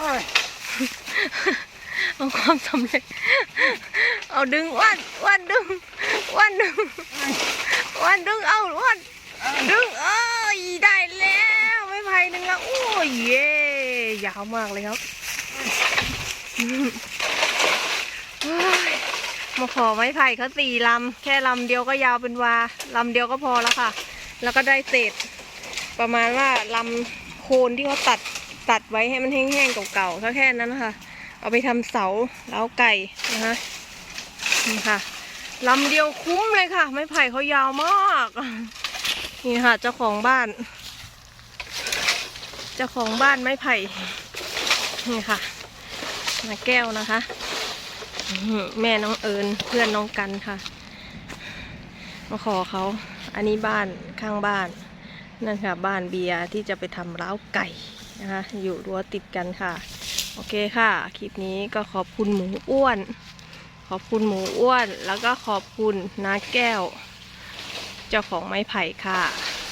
โอ้ยเอาความสำเร็จ เอาดึงอ้วนอ้วนดึงอ้วนดึงอ้วนดึงเอาอ้วนดึงเอ้ยได้แล้วไม่ไผ่หนึ่งแล้วโอ้ยเย่ยาวมากเลยครับอืมเฮ้ยมาขอไม้ไผ่เขาสี่ลำแค่ลำเดียวก็ยาวเป็นวาลำเดียวก็พอแล้วค่ะ แล้วก็ได้เศษประมาณว่าลำโคนที่เขาตัด ตัดไว้ให้มันแห้งๆเก่าๆก็แค่นั้นนะคะ เอาไปทำเสาเล้าไก่นะคะนี่ค่ะลำเดียวคุ้มเลยค่ะ ไม้ไผ่เขายาวมาก นี่ค่ะ เจ้าของบ้าน เจ้าของบ้านไม้ไผ่ นี่ค่ะมาแก้วนะคะ แม่น้องเอิญเพื่อนน้องกันค่ะ มาขอเขา อันนี้บ้านข้างบ้าน นั่นค่ะ บ้านเบียร์ที่จะไปทำเล้าไก่ นะคะอยู่รั้วติดกันค่ะ โอเคค่ะ คลิปนี้ก็ขอบคุณหมูอ้วน ขอบคุณหมูอ้วน แล้วก็ขอบคุณน้าแก้ว เจ้าของไม้ไผ่ค่ะ